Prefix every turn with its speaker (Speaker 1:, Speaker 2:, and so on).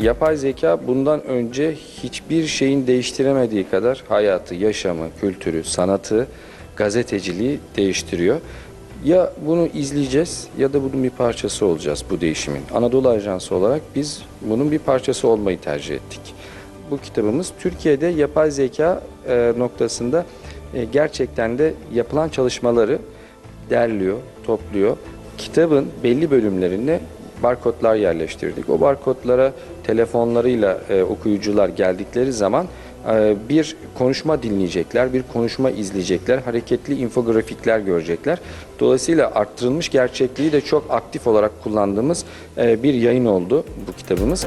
Speaker 1: yapay zeka bundan önce hiçbir şeyin değiştiremediği kadar hayatı, yaşamı, kültürü, sanatı, gazeteciliği değiştiriyor. Ya bunu izleyeceğiz ya da bunun bir parçası olacağız bu değişimin. Anadolu Ajansı olarak biz bunun bir parçası olmayı tercih ettik. Bu kitabımız Türkiye'de yapay zeka e, noktasında e, gerçekten de yapılan çalışmaları derliyor, topluyor. Kitabın belli bölümlerine barkodlar yerleştirdik. O barkodlara telefonlarıyla e, okuyucular geldikleri zaman e, bir konuşma dinleyecekler, bir konuşma izleyecekler, hareketli infografikler görecekler. Dolayısıyla arttırılmış gerçekliği de çok aktif olarak kullandığımız e, bir yayın oldu bu kitabımız.